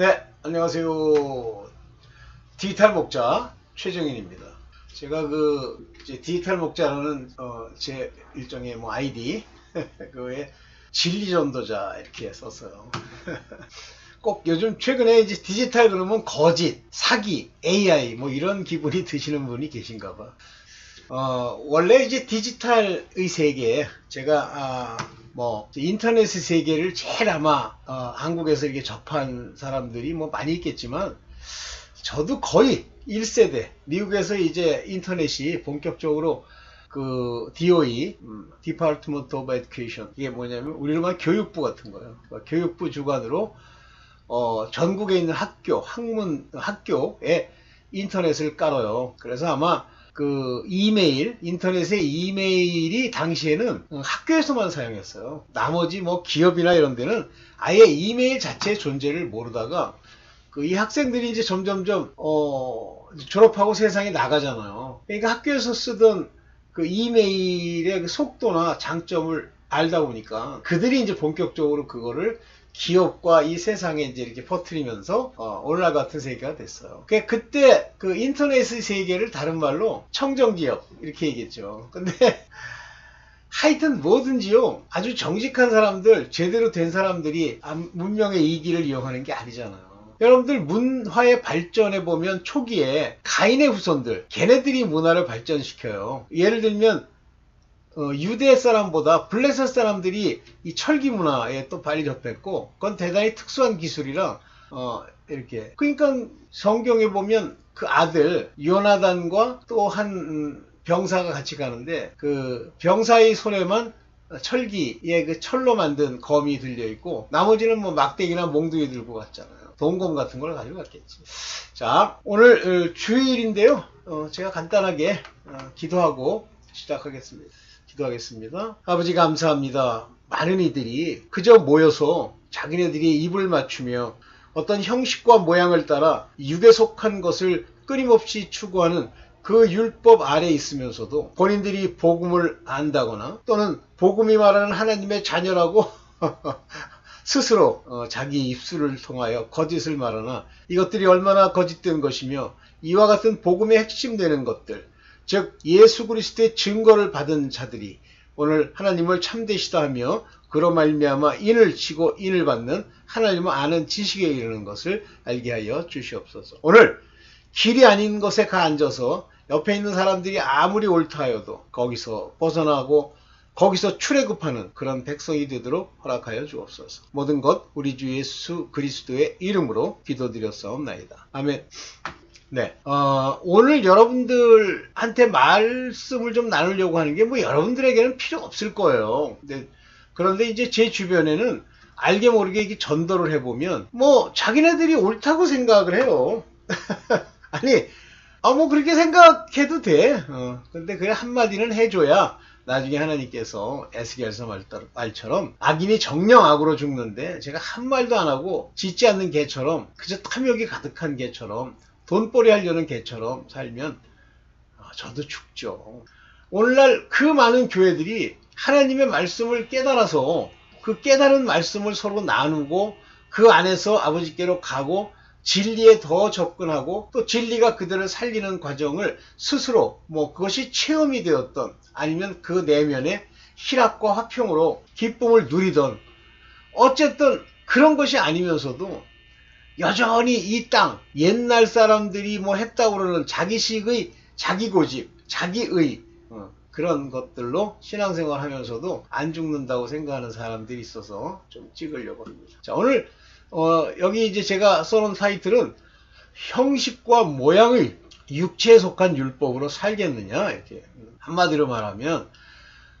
네, 안녕하세요. 디지털 목자 최정인입니다. 제가 그 디지털 목자라는 어, 제 일종의 뭐 아이디 그에 진리 전도자 이렇게 썼어요. 꼭 요즘 최근에 이제 디지털 그러면 거짓, 사기, AI 뭐 이런 기분이 드시는 분이 계신가 봐. 어, 원래 이제 디지털의 세계, 제가, 아, 뭐, 인터넷의 세계를 제일 아마, 어, 한국에서 이렇게 접한 사람들이 뭐 많이 있겠지만, 저도 거의 1세대, 미국에서 이제 인터넷이 본격적으로 그 DOE, 음, Department of Education, 이게 뭐냐면, 우리로 말하면 교육부 같은 거예요. 그러니까 교육부 주관으로, 어, 전국에 있는 학교, 학문, 학교에 인터넷을 깔아요. 그래서 아마 그 이메일, 인터넷의 이메일이 당시에는 학교에서만 사용했어요. 나머지 뭐 기업이나 이런 데는 아예 이메일 자체의 존재를 모르다가 그 이 학생들이 이제 점점점 어 졸업하고 세상에 나가잖아요. 그러니까 학교에서 쓰던 그 이메일의 그 속도나 장점을 알다 보니까 그들이 이제 본격적으로 그거를 기업과 이 세상에 이제 이렇게 퍼뜨리면서 어, 오늘날 같은 세계가 됐어요. 그 그때 그 인터넷의 세계를 다른 말로 청정기업 이렇게 얘기했죠. 근데 하여튼 뭐든지요 아주 정직한 사람들 제대로 된 사람들이 암- 문명의 이기를 이용하는 게 아니잖아요. 여러분들 문화의 발전에 보면 초기에 가인의 후손들 걔네들이 문화를 발전시켜요. 예를 들면 어, 유대 사람보다 블레셋 사람들이 이 철기 문화에 또 빨리 접했고, 그건 대단히 특수한 기술이라, 어, 이렇게. 그러니까 성경에 보면 그 아들, 요나단과 또 한 병사가 같이 가는데, 그 병사의 손에만 철기의 그 철로 만든 검이 들려 있고, 나머지는 뭐 막대기나 몽둥이 들고 갔잖아요. 동검 같은 걸 가지고 갔겠지. 자, 오늘 어, 주일인데요. 어, 제가 간단하게 어, 기도하고 시작하겠습니다. 기도하겠습니다. 아버지 감사합니다. 많은 이들이 그저 모여서 자기네들이 입을 맞추며 어떤 형식과 모양을 따라 육에 속한 것을 끊임없이 추구하는 그 율법 아래 있으면서도 본인들이 복음을 안다거나 또는 복음이 말하는 하나님의 자녀라고 스스로 어, 자기 입술을 통하여 거짓을 말하나 이것들이 얼마나 거짓된 것이며 이와 같은 복음의 핵심 되는 것들 즉 예수 그리스도의 증거를 받은 자들이 오늘 하나님을 참되시다 하며 그로 말미암아 인을 치고 인을 받는 하나님을 아는 지식에 이르는 것을 알게 하여 주시옵소서. 오늘 길이 아닌 것에 가 앉아서 옆에 있는 사람들이 아무리 옳다 하여도 거기서 벗어나고 거기서 출애굽하는 그런 백성이 되도록 허락하여 주옵소서. 모든 것 우리 주 예수 그리스도의 이름으로 기도드렸사옵나이다. 아멘. 네. 어, 오늘 여러분들한테 말씀을 좀 나누려고 하는 게 뭐 여러분들에게는 필요 없을 거예요. 근데, 그런데 이제 제 주변에는 알게 모르게 이게 전도를 해보면 뭐 자기네들이 옳다고 생각을 해요. 아니, 아, 뭐 그렇게 생각해도 돼. 어, 근데 그 한마디는 해줘야 나중에 하나님께서 에스겔서 말처럼 악인이 정령 악으로 죽는데 제가 한 말도 안 하고 짓지 않는 개처럼 그저 탐욕이 가득한 개처럼 돈벌이 하려는 개처럼 살면 아, 저도 죽죠. 오늘날 그 많은 교회들이 하나님의 말씀을 깨달아서 그 깨달은 말씀을 서로 나누고 그 안에서 아버지께로 가고 진리에 더 접근하고 또 진리가 그들을 살리는 과정을 스스로 뭐 그것이 체험이 되었던 아니면 그 내면의 희락과 화평으로 기쁨을 누리던 어쨌든 그런 것이 아니면서도 여전히 이 땅 옛날 사람들이 뭐 했다고 그러는 자기식의 자기 고집, 자기의 어, 그런 것들로 신앙생활 하면서도 안 죽는다고 생각하는 사람들이 있어서 좀 찍으려고 합니다. 자, 오늘 어, 여기 이제 제가 써놓은 타이틀은 형식과 모양의 육체에 속한 율법으로 살겠느냐 이렇게 한마디로 말하면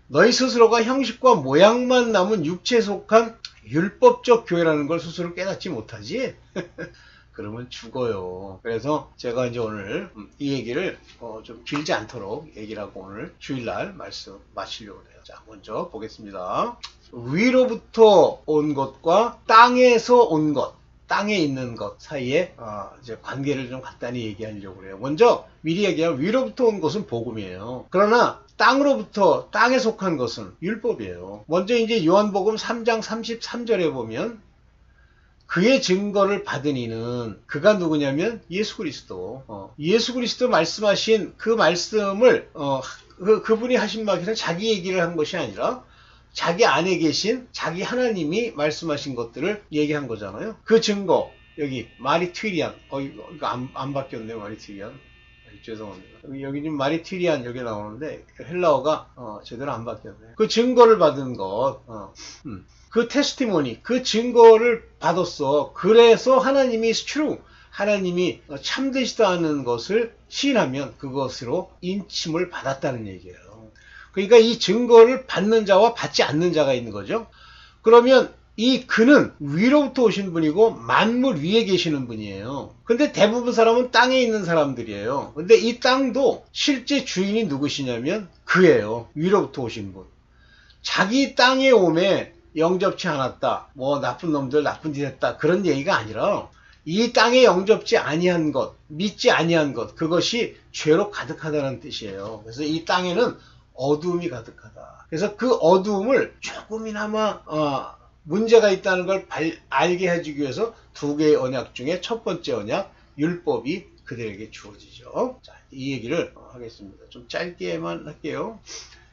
너희 스스로가 형식과 모양만 남은 육체에 속한 율법적 교회라는 걸 스스로 깨닫지 못하지? 그러면 죽어요. 그래서 제가 이제 오늘 이 얘기를 어, 좀 길지 않도록 얘기를 하고 오늘 주일날 말씀 마치려고 해요. 자, 먼저 보겠습니다. 위로부터 온 것과 땅에서 온 것, 땅에 있는 것 사이에 어, 이제 관계를 좀 간단히 얘기하려고 해요. 먼저 미리 얘기하면 위로부터 온 것은 복음이에요. 그러나 땅으로부터 땅에 속한 것은 율법이에요. 먼저 이제 요한복음 3장 33절에 보면 그의 증거를 받은 이는 그가 누구냐면 예수 그리스도. 어, 예수 그리스도 말씀하신 그 말씀을 어, 그, 그분이 하신 말은 자기 얘기를 한 것이 아니라 자기 안에 계신 자기 하나님이 말씀하신 것들을 얘기한 거잖아요. 그 증거 여기 마리 튀리안 어 이거, 이거 안, 안 바뀌었네 마리 튀리안 죄송합니다. 여기, 지금 마리튀리안 여기 나오는데 헬라어가 어, 제대로 안 바뀌었네. 그 증거를 받은 것, 어, 음. 그 테스티모니, 그 증거를 받았어. 그래서 하나님이 true, 하나님이 참되시다는 것을 시인하면 그것으로 인침을 받았다는 얘기예요. 그러니까 이 증거를 받는 자와 받지 않는 자가 있는 거죠. 그러면 이 그는 위로부터 오신 분이고 만물 위에 계시는 분이에요. 근데 대부분 사람은 땅에 있는 사람들이에요. 근데 이 땅도 실제 주인이 누구시냐면 그예요. 위로부터 오신 분. 자기 땅에 오매 영접치 않았다. 뭐 나쁜 놈들 나쁜 짓 했다. 그런 얘기가 아니라 이 땅에 영접지 아니한 것, 믿지 아니한 것, 그것이 죄로 가득하다는 뜻이에요. 그래서 이 땅에는 어두움이 가득하다. 그래서 그 어두움을 조금이나마 어, 문제가 있다는 걸 발, 알게 해주기 위해서 두 개의 언약 중에 첫 번째 언약 율법이 그들에게 주어지죠. 자, 이 얘기를 하겠습니다. 좀 짧게만 할게요.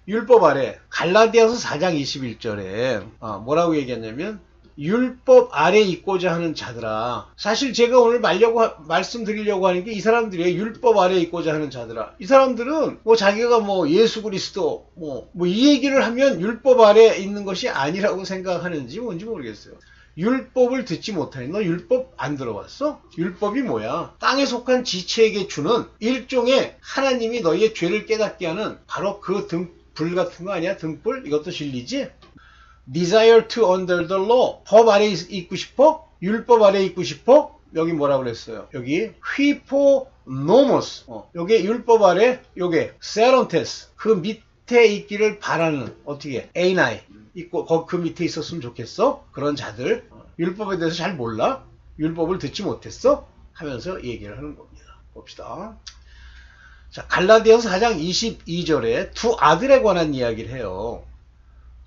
율법 아래 갈라디아서 4장 21절에 어, 뭐라고 얘기했냐면 율법 아래 있고자 하는 자들아. 사실 제가 오늘 말려고 하- 말씀드리려고 하는 게 이 사람들이에요. 율법 아래 있고자 하는 자들아. 이 사람들은 뭐 자기가 뭐 예수 그리스도 뭐 뭐 이 얘기를 하면 율법 아래 있는 것이 아니라고 생각하는지 뭔지 모르겠어요. 율법을 듣지 못하니 너 율법 안 들어봤어? 율법이 뭐야? 땅에 속한 지체에게 주는 일종의 하나님이 너희의 죄를 깨닫게 하는 바로 그 등 불 같은 거 아니야? 등불? 이것도 진리지? Desire to under the law. 법 아래 있- 있고 싶어? 율법 아래 있고 싶어? 여기 뭐라고 그랬어요? 여기 hyponomos. 어, 요게 율법 아래 요게 serontes. 그 밑에 있기를 바라는 어떻게? 에이나이. 있고 거- 그 밑에 있었으면 좋겠어? 그런 자들 어, 율법에 대해서 잘 몰라? 율법을 듣지 못했어? 하면서 얘기를 하는 겁니다. 봅시다. 자, 갈라디아서 4장 22절에 두 아들에 관한 이야기를 해요.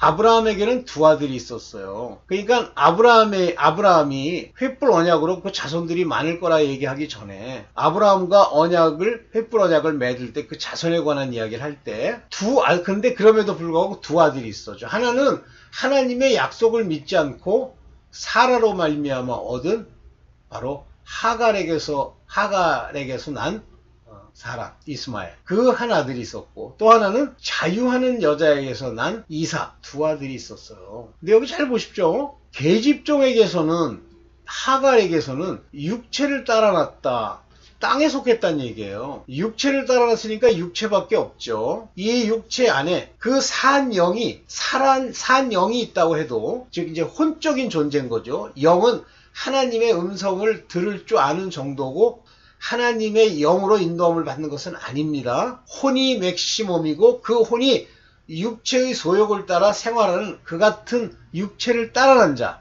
아브라함에게는 두 아들이 있었어요. 그러니까 아브라함의 아브라함이 횃불 언약으로 그 자손들이 많을 거라 얘기하기 전에 아브라함과 언약을 횃불 언약을 맺을 때 그 자손에 관한 이야기를 할 때두 아 근데 그럼에도 불구하고 두 아들이 있었죠. 하나는 하나님의 약속을 믿지 않고 사라로 말미암아 얻은 바로 하갈에게서 하갈에게서 난 어, 사라, 이스마엘. 그 한 아들이 있었고, 또 하나는 자유하는 여자에게서 난 이사, 두 아들이 있었어요. 근데 여기 잘 보십시오. 계집종에게서는, 하갈에게서는 육체를 따라놨다. 땅에 속했다는 얘기예요. 육체를 따라놨으니까 육체밖에 없죠. 이 육체 안에 그 산 영이 살한 산 영이 있다고 해도 즉 이제 혼적인 존재인 거죠. 영은 하나님의 음성을 들을 줄 아는 정도고 하나님의 영으로 인도함을 받는 것은 아닙니다. 혼이 맥시멈이고 그 혼이 육체의 소욕을 따라 생활하는 그 같은 육체를 따라난 자.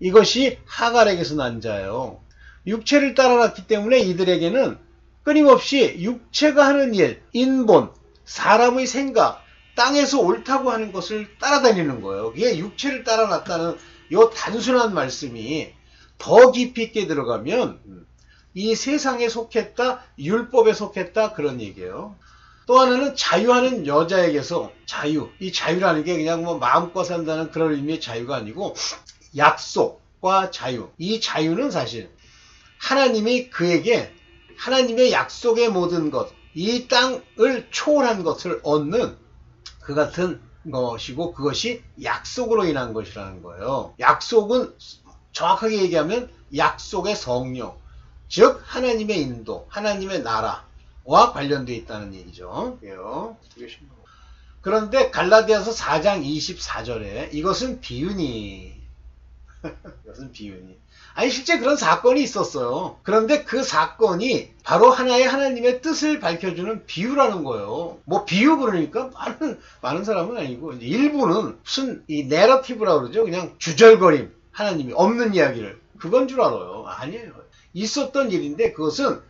이것이 하갈에게서 난 자예요. 육체를 따라났기 때문에 이들에게는 끊임없이 육체가 하는 일, 인본, 사람의 생각, 땅에서 옳다고 하는 것을 따라다니는 거예요. 이게 육체를 따라났다는 이 단순한 말씀이 더 깊이 있게 들어가면 이 세상에 속했다, 율법에 속했다 그런 얘기예요. 또 하나는 자유하는 여자에게서 자유. 이 자유라는 게 그냥 뭐 마음껏 산다는 그런 의미의 자유가 아니고 약속과 자유. 이 자유는 사실 하나님이 그에게 하나님의 약속의 모든 것, 이 땅을 초월한 것을 얻는 그 같은 것이고 그것이 약속으로 인한 것이라는 거예요. 약속은 정확하게 얘기하면 약속의 성령, 즉 하나님의 인도, 하나님의 나라와 관련되어 있다는 얘기죠. 그런데 갈라디아서 4장 24절에 이것은 비유니 이것은 비유니 아니 실제 그런 사건이 있었어요. 그런데 그 사건이 바로 하나의 하나님의 뜻을 밝혀주는 비유라는 거예요. 뭐 비유 그러니까 많은 많은 사람은 아니고 일부는 무슨 이 내러티브라고 그러죠. 그냥 주절거림 하나님이 없는 이야기를 그건 줄 알아요. 아니에요. 있었던 일인데 그것은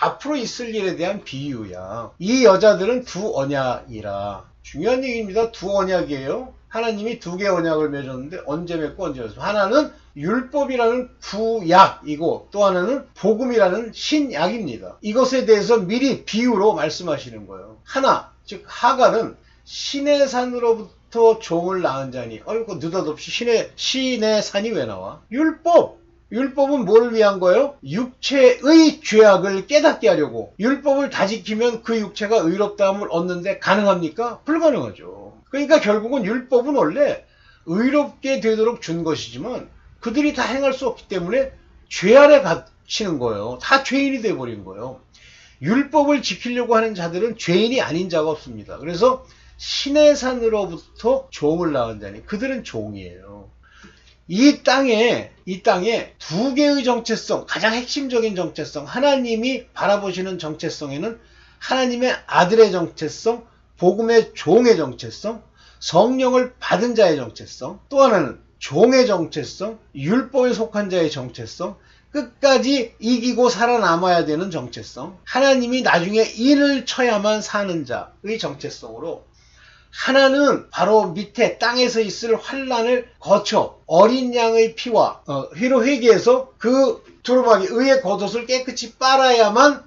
앞으로 있을 일에 대한 비유야. 이 여자들은 두 언약이라 중요한 얘기입니다. 두 언약이에요. 하나님이 두개 언약을 맺었는데 언제 맺고 언제 맺었어. 하나는 율법이라는 구약이고 또 하나는 복음이라는 신약입니다. 이것에 대해서 미리 비유로 말씀하시는 거예요. 하나, 즉 하갈은 신의 산으로부터 종을 낳은 자니 어이구 느닷없이 신의 신의 산이 왜 나와? 율법. 율법은 뭐를 위한 거예요? 육체의 죄악을 깨닫게 하려고. 율법을 다 지키면 그 육체가 의롭다함을 얻는데 가능합니까? 불가능하죠. 그러니까 결국은 율법은 원래 의롭게 되도록 준 것이지만 그들이 다 행할 수 없기 때문에 죄 아래 갇히는 거예요. 다 죄인이 돼버린 거예요. 율법을 지키려고 하는 자들은 죄인이 아닌 자가 없습니다. 그래서 신의 산으로부터 종을 낳은 자니 그들은 종이에요. 이 땅에 이 땅에 두 개의 정체성, 가장 핵심적인 정체성, 하나님이 바라보시는 정체성에는 하나님의 아들의 정체성, 복음의 종의 정체성, 성령을 받은 자의 정체성, 또 하나는 종의 정체성, 율법에 속한 자의 정체성, 끝까지 이기고 살아남아야 되는 정체성, 하나님이 나중에 인을 쳐야만 사는 자의 정체성으로 하나는 바로 밑에 땅에서 있을 환란을 거쳐 어린 양의 피와 어, 피로 회개해서 그 두루마기 의의 겉옷을 깨끗이 빨아야만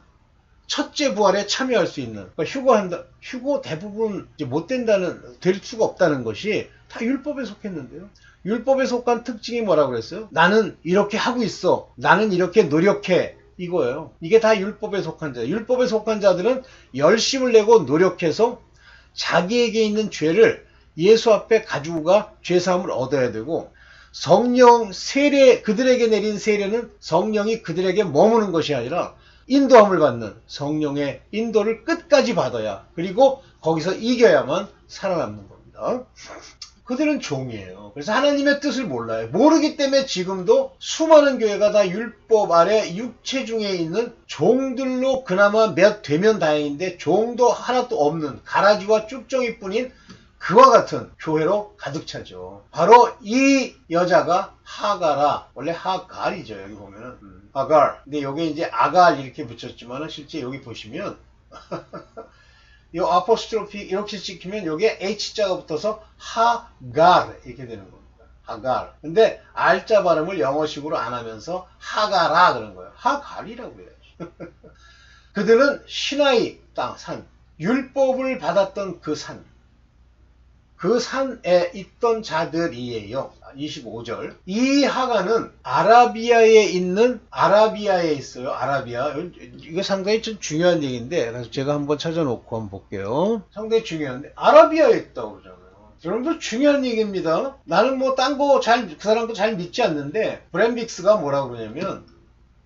첫째 부활에 참여할 수 있는 그러니까 휴거한다 휴거 대부분 못 된다는 될 수가 없다는 것이 다 율법에 속했는데요. 율법에 속한 특징이 뭐라고 그랬어요? 나는 이렇게 하고 있어. 나는 이렇게 노력해. 이거예요. 이게 다 율법에 속한 자. 율법에 속한 자들은 열심을 내고 노력해서 자기에게 있는 죄를 예수 앞에 가지고 가 죄사함을 얻어야 되고 성령 세례 그들에게 내린 세례는 성령이 그들에게 머무는 것이 아니라 인도함을 받는 성령의 인도를 끝까지 받아야 그리고 거기서 이겨야만 살아남는 겁니다. 그들은 종이에요. 그래서 하나님의 뜻을 몰라요. 모르기 때문에 지금도 수많은 교회가 다 율법 아래 육체 중에 있는 종들로 그나마 몇 되면 다행인데 종도 하나도 없는 가라지와 쭉정이 뿐인 그와 같은 교회로 가득 차죠. 바로 이 여자가 하가라. 원래 하갈이죠. 여기 보면은. 음, 하갈. 근데 여기 이제 아갈 이렇게 붙였지만은 실제 여기 보시면 이 아포스트로피 이렇게 찍히면 여기에 H자가 붙어서 하갈 이렇게 되는 겁니다. 하갈. 근데 R자 발음을 영어식으로 안 하면서 하가라 그런 거예요. 하갈이라고 해야지. 그들은 시나이 땅, 산, 율법을 받았던 그 산, 그 산에 있던 자들이에요. 25절. 이 하가는 아라비아에 있는 아라비아에 있어요. 아라비아. 이게 상당히 좀 중요한 얘기인데 그래서 제가 한번 찾아놓고 한번 볼게요. 상당히 중요한데 아라비아에 있다고 그러잖아요. 여러분들 중요한 얘기입니다. 나는 뭐 딴 거 잘 그 사람도 잘 믿지 않는데 브랜빅스가 뭐라고 그러냐면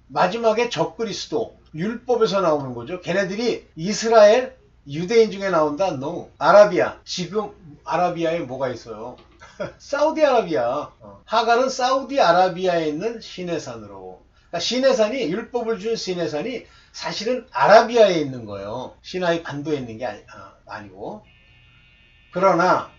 마지막에 적그리스도 율법에서 나오는 거죠. 걔네들이 이스라엘 유대인 중에 나온다? No. 아라비아. 지금 아라비아에 뭐가 있어요? 사우디아라비아. 어. 하갈은 사우디아라비아에 있는 시내산으로. 그러니까 시내산이 율법을 준 시내산이 사실은 아라비아에 있는 거예요. 시나이 반도에 있는 게 아니, 아, 고 그러나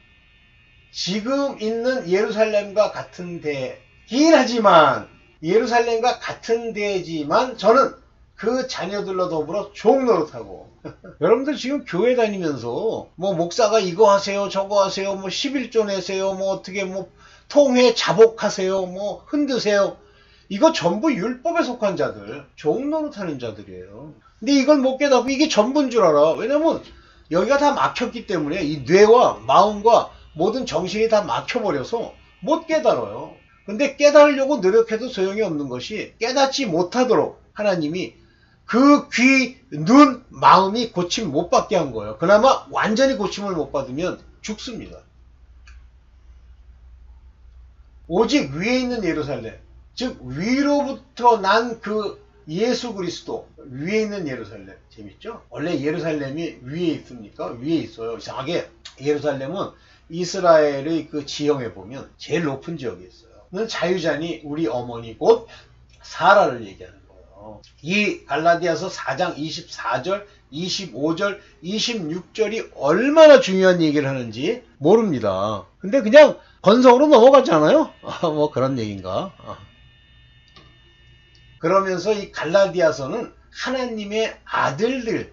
지금 있는 예루살렘과 같은 데긴 하지만 예루살렘과 같은 데지만 저는 그 자녀들로 더불어 종노릇하고. 여러분들 지금 교회 다니면서 뭐 목사가 이거 하세요 저거 하세요 뭐 11조 내세요 뭐 어떻게 뭐 통회 자복하세요 뭐 흔드세요. 이거 전부 율법에 속한 자들 종노릇하는 자들이에요. 근데 이걸 못 깨닫고 이게 전부인 줄 알아. 왜냐면 여기가 다 막혔기 때문에 이 뇌와 마음과 모든 정신이 다 막혀버려서 못 깨달아요. 근데 깨달으려고 노력해도 소용이 없는 것이 깨닫지 못하도록 하나님이 그 귀, 눈, 마음이 고침 못 받게 한 거예요. 그나마 완전히 고침을 못 받으면 죽습니다. 오직 위에 있는 예루살렘, 즉 위로부터 난 그 예수 그리스도 위에 있는 예루살렘 재밌죠? 원래 예루살렘이 위에 있습니까? 위에 있어요. 이상하게 예루살렘은 이스라엘의 그 지형에 보면 제일 높은 지역에 있어요. 자유자니 우리 어머니 곧 사라를 얘기하는 거예요. 이 갈라디아서 4장 24절, 25절, 26절이 얼마나 중요한 얘기를 하는지 모릅니다. 근데 그냥 건성으로 넘어갔잖아요. 뭐 그런 얘기인가. 그러면서 이 갈라디아서는 하나님의 아들들로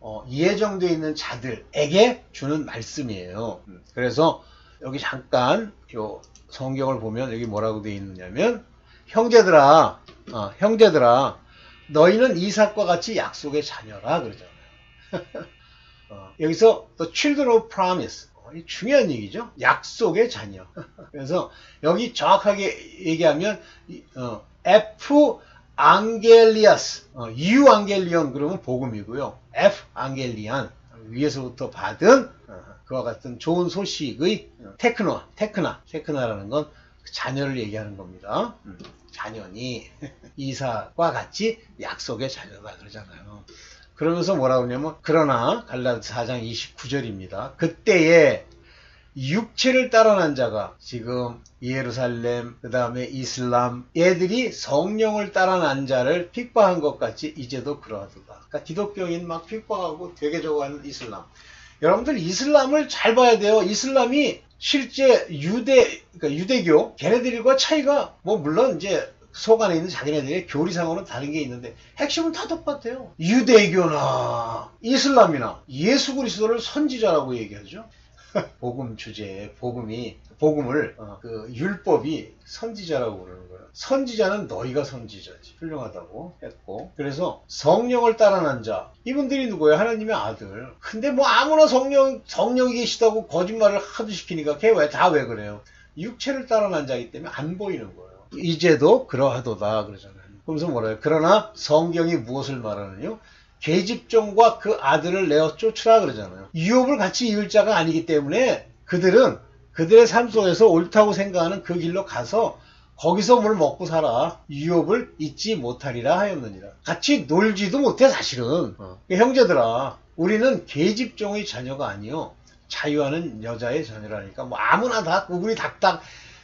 어, 예정되어 있는 자들에게 주는 말씀이에요. 그래서 여기 잠깐 요 성경을 보면 여기 뭐라고 되어 있느냐면 형제들아, 어, 형제들아, 너희는 이삭과 같이 약속의 자녀라 그러잖아요. 어, 여기서 the children of promise 어, 이 중요한 얘기죠. 약속의 자녀. 그래서 여기 정확하게 얘기하면 이, 어, F 앙겔리아스, 어, U 앙겔리온 그러면 복음이고요. F 앙겔리안 위에서부터 받은 어, 그와 같은 좋은 소식의 어, 테크노, 테크나, 테크나라는 건 자녀를 얘기하는 겁니다. 음, 자녀니 이사과 같이 약속의 자녀다 그러잖아요. 그러면서 뭐라고 하냐면 그러나 갈라디 4장 29절입니다. 그때에 육체를 따라난 자가 지금 예루살렘 그 다음에 이슬람 얘들이 성령을 따라난 자를 핍박한 것 같이 이제도 그러하도다. 그러니까 기독교인 막 핍박하고 되게 좋아하는 이슬람. 여러분들 이슬람을 잘 봐야 돼요. 이슬람이 실제 유대 그러니까 유대교 걔네들과 차이가 뭐 물론 이제 속 안에 있는 자기네들의 교리상으로는 다른 게 있는데 핵심은 다 똑같아요. 유대교나 이슬람이나 예수 그리스도를 선지자라고 얘기하죠. 복음 주제에 복음이 복음을 어, 그 율법이 선지자라고 그러는 거예요. 선지자는 너희가 선지자지 훌륭하다고 했고 그래서 성령을 따라난 자 이분들이 누구예요? 하나님의 아들. 근데 뭐 아무나 성령 성령이 계시다고 거짓말을 하도 시키니까 걔 왜 다 왜 그래요? 육체를 따라난 자이기 때문에 안 보이는 거예요. 이제도 그러하도다 그러잖아요. 그러면서 뭐래요? 그러나 성경이 무엇을 말하느냐? 계집종과 그 아들을 내어 쫓으라 그러잖아요. 유업을 같이 이을 자가 아니기 때문에 그들은 그들의 삶 속에서 옳다고 생각하는 그 길로 가서 거기서 뭘 먹고 살아 유업을 잊지 못하리라 하였느니라. 같이 놀지도 못해 사실은. 어. 형제들아, 우리는 계집종의 자녀가 아니요 자유하는 여자의 자녀라니까 뭐 아무나 다 구글이 닥닥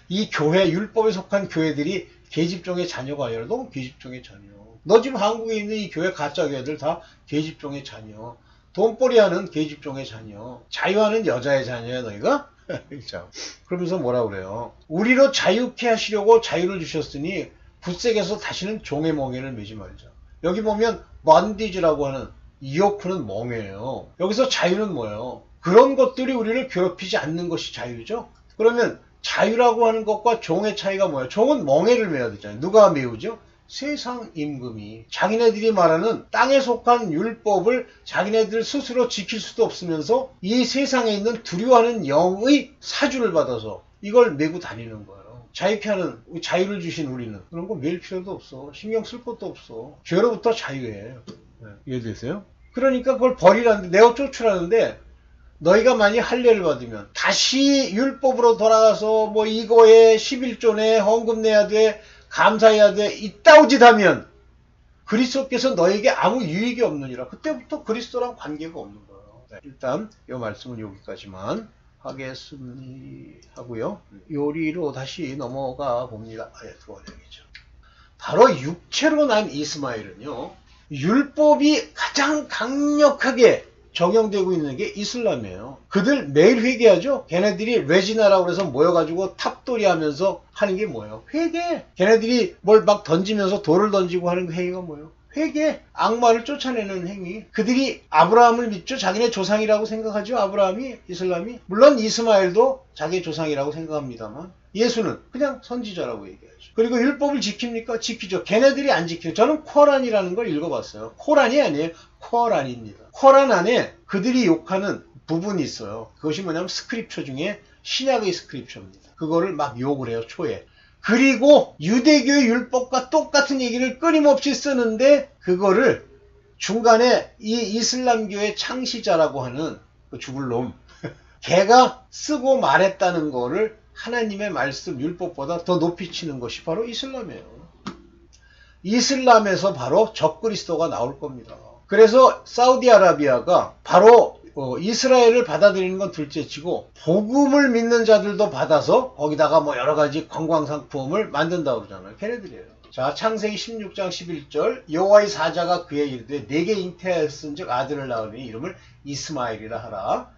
이 교회 율법에 속한 교회들이 계집종의 자녀가 아니라 너 계집종의 자녀. 너 지금 한국에 있는 이 교회 가짜 교회들 다 계집종의 자녀. 돈벌이하는 계집종의 자녀. 자유하는 여자의 자녀야 너희가? 그러면서 뭐라 그래요? 우리로 자유케 하시려고 자유를 주셨으니 굳세게서 다시는 종의 멍에를 매지 말자. 여기 보면 번디지라고 하는 이오크는 멍에예요. 여기서 자유는 뭐예요? 그런 것들이 우리를 괴롭히지 않는 것이 자유죠. 그러면 자유라고 하는 것과 종의 차이가 뭐예요? 종은 멍에를 매야 되잖아요. 누가 메우죠? 세상 임금이 자기네들이 말하는 땅에 속한 율법을 자기네들 스스로 지킬 수도 없으면서 이 세상에 있는 두려워하는 영의 사주를 받아서 이걸 메고 다니는 거예요. 자유케 하는 자유를 주신 우리는 그런 거 매일 필요도 없어. 신경 쓸 것도 없어. 죄로부터 자유해. 네, 이해되세요? 그러니까 그걸 버리라는데 내어 쫓으라는데 너희가 만약 할례를 받으면 다시 율법으로 돌아가서 뭐 이거에 11조에 헌금 내야 돼 감사해야 돼. 이따오 짓 하면 그리스도께서 너에게 아무 유익이 없느니라. 그때부터 그리스도랑 관계가 없는 거예요. 네, 일단 이 말씀은 여기까지만 하겠습니다. 하고요. 요리로 다시 넘어가 봅니다. 아 예 두 번째이죠. 바로 육체로 난 이스마엘은요. 율법이 가장 강력하게 적용되고 있는 게 이슬람이에요. 그들 매일 회개하죠? 걔네들이 레지나라고 해서 모여가지고 탑돌이 하면서 하는 게 뭐예요? 회개! 걔네들이 뭘 막 던지면서 돌을 던지고 하는 그 행위가 뭐예요? 회개! 악마를 쫓아내는 행위. 그들이 아브라함을 믿죠? 자기네 조상이라고 생각하죠? 아브라함이, 이슬람이? 물론 이스마엘도 자기의 조상이라고 생각합니다만 예수는 그냥 선지자라고 얘기하죠. 그리고 율법을 지킵니까? 지키죠. 걔네들이 안 지켜요. 저는 코란이라는 걸 읽어봤어요. 코란이 아니에요. 코란입니다. 코란 안에 그들이 욕하는 부분이 있어요. 그것이 뭐냐면 스크립처 중에 신약의 스크립처입니다. 그거를 막 욕을 해요. 초에. 그리고 유대교의 율법과 똑같은 얘기를 끊임없이 쓰는데 그거를 중간에 이 이슬람교의 창시자라고 하는 그 죽을 놈 걔가 쓰고 말했다는 거를 하나님의 말씀 율법보다 더 높이 치는 것이 바로 이슬람이에요. 이슬람에서 바로 적그리스도가 나올 겁니다. 그래서 사우디아라비아가 바로 어, 이스라엘을 받아들이는 건 둘째치고 복음을 믿는 자들도 받아서 거기다가 뭐 여러 가지 관광 상품을 만든다고 그러잖아요. 걔네들이에요. 자, 창세기 16장 11절 여호와의 사자가 그의 이르되 내게 잉태하였은즉 아들을 낳으니 이름을 이스마엘이라 하라.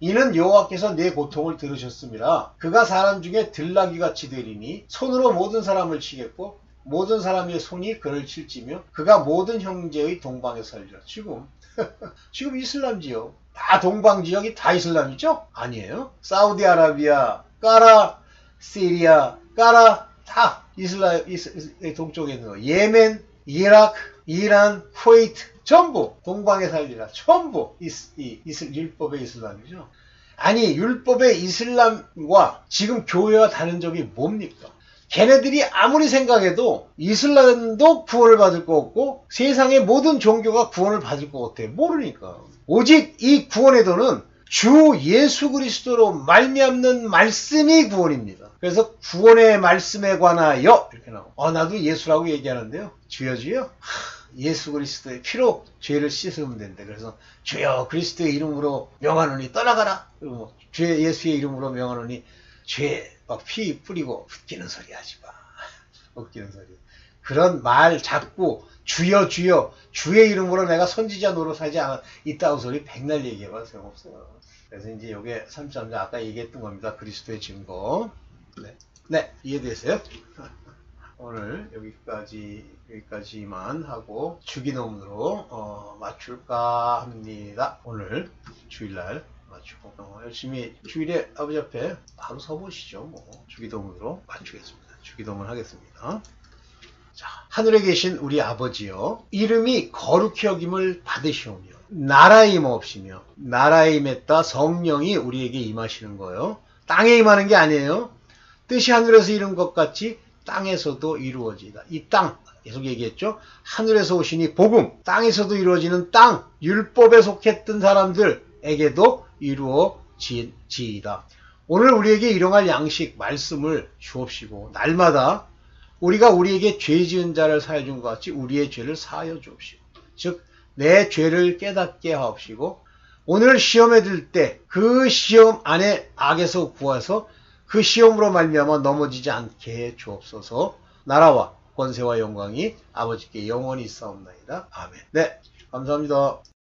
이는 여호와께서 내 고통을 들으셨습니다. 그가 사람 중에 들나귀 같이 되리니 손으로 모든 사람을 치겠고 모든 사람의 손이 그를 칠지며 그가 모든 형제의 동방에 살리라. 지금 지금 이슬람 지역 다 동방 지역이 다 이슬람이죠? 아니에요. 사우디아라비아, 까라 시리아, 까라 다 이슬라 이스, 이 동쪽에 있는 거. 예멘, 이라크, 이란, 쿠웨이트 전부 동방에 살리라 전부 이스, 이, 이슬, 율법의 이슬람이죠. 아니 율법의 이슬람과 지금 교회와 다른 점이 뭡니까? 걔네들이 아무리 생각해도 이슬람도 구원을 받을 거 없고 세상의 모든 종교가 구원을 받을 것 같아 모르니까 오직 이 구원의 도는 주 예수 그리스도로 말미암는 말씀이 구원입니다. 그래서 구원의 말씀에 관하여 이렇게 나오고 아 나도 예수라고 얘기하는데요. 주여 주여 하, 예수 그리스도의 피로 죄를 씻으면 된대. 그래서 주여 그리스도의 이름으로 명하노니 떠나가라. 그리고 뭐, 주의 예수의 이름으로 명하노니 죄 막 피 뿌리고 웃기는 소리 하지 마. 웃기는 소리. 그런 말 자꾸 주여 주여 주의 이름으로 내가 선지자 노릇하지 않아 있다고 소리 백날 얘기해봐 소용없어요. 그래서 이제 요게 3.3 아까 얘기했던 겁니다. 그리스도의 증거. 네, 네 이해되세요? 오늘 여기까지 여기까지만 하고 주기도문으로 어, 맞출까 합니다. 오늘 주일날 맞추고 어, 열심히 주일에 아버지 앞에 바로 서보시죠. 뭐 주기도문으로 맞추겠습니다. 주기도문 하겠습니다. 자, 하늘에 계신 우리 아버지여, 이름이 거룩히 여김을 받으시오며, 나라임 없이며, 나라에 맺다 성령이 우리에게 임하시는 거예요. 땅에 임하는 게 아니에요. 뜻이 하늘에서 이룬 것 같이 땅에서도 이루어지다. 이 땅, 계속 얘기했죠. 하늘에서 오시니 복음, 땅에서도 이루어지는 땅, 율법에 속했던 사람들에게도 이루어지이다. 오늘 우리에게 일용할 양식, 말씀을 주옵시고, 날마다 우리가 우리에게 죄 지은 자를 사해 준 것 같이 우리의 죄를 사하여 주옵시고 즉 내 죄를 깨닫게 하옵시고 오늘 시험에 들 때 그 시험 안에 악에서 구하서 그 시험으로 말미암아 넘어지지 않게 해 주옵소서. 나라와 권세와 영광이 아버지께 영원히 있사옵나이다. 아멘. 네 감사합니다